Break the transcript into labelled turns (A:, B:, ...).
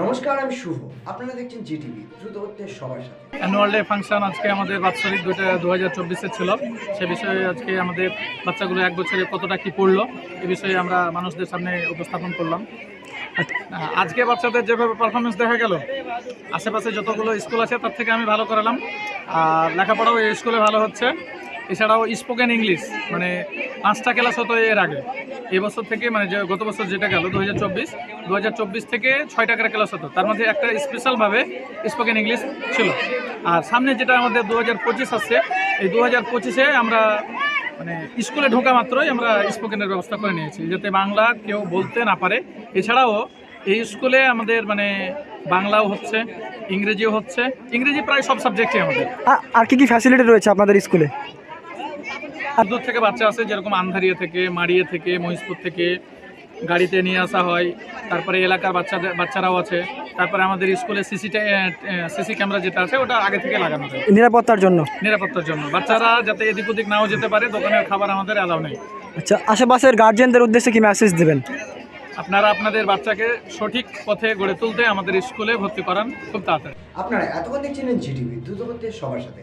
A: নমস্কার, আমি শুভ। আপনারা দেখছেন জিটিভি দ্রুত হচ্ছে সবার সাথে।
B: অ্যানুয়াল ডে ফাংশন আজকে আমাদের বাৎসরিক দুইটা দু হাজার চব্বিশে ছিল। সে বিষয়ে আজকে আমাদের বাচ্চাগুলো এক বছরে কতটা কি পড়ল, এ বিষয়ে আমরা মানুষদের সামনে উপস্থাপন করলাম। আজকে বাচ্চাদের যেভাবে পারফরমেন্স দেখা গেল, আশেপাশে যতগুলো স্কুল আছে তার থেকে আমি ভালো করালাম। আর লেখাপড়াও এই স্কুলে ভালো হচ্ছে। এছাড়াও স্পোকেন ইংলিশ মানে পাঁচটা ক্লাস হতো এর আগে। এবছর থেকে মানে গত বছর যেটা গেল দু হাজার চব্বিশ দু হাজার চব্বিশ থেকে ছয়টা করে ক্লাস হতো। তার মধ্যে একটা স্পেশালভাবে স্পোকেন ইংলিশ ছিল। আর সামনে যেটা আমাদের দু হাজার পঁচিশ আসছে এই দু হাজার পঁচিশে আমরা মানে স্কুলে ঢোকা মাত্রই আমরা স্পোকেনের ব্যবস্থা করে নিয়েছি, যাতে বাংলা কেউ বলতে না পারে। এছাড়াও এই স্কুলে আমাদের মানে বাংলাও হচ্ছে, ইংরেজিও হচ্ছে, ইংরেজি প্রায় সব সাবজেক্টই আমাদের।
C: আর কি কি ফ্যাসিলিটি রয়েছে আপনাদের স্কুলে
B: দূর থেকে বাচ্চা আসে যেরকম আন্ধারিয়া থেকে মারিয়ে থেকে মহিষপুর থেকে গাড়িতে নিয়ে আসা হয়। তারপরে এলাকার বাচ্চাদের বাচ্চারাও আছে। তারপরে আমাদের স্কুলে সিসি সিসি ক্যামেরা যেটা আছে ওটা আগে থেকে লাগানো যায়
C: নিরাপত্তার জন্য?
B: নিরাপত্তার জন্য। বাচ্চারা যাতে এদিক ওদিক নাও যেতে পারে দোকানের খাবার আমাদের অ্যালাউ নেই।
C: আচ্ছা আশেপাশের গার্জেনদের উদ্দেশ্যে কি মেসেজ দেবেন?
B: আপনারা আপনাদের বাচ্চাকে সঠিক পথে গড়ে তুলতে আমাদের স্কুলে ভর্তি করান খুব তাড়াতাড়ি।
A: আপনারা এতক্ষণ দেখছিলেন জিটিভি দ্রুত সবার সাথে।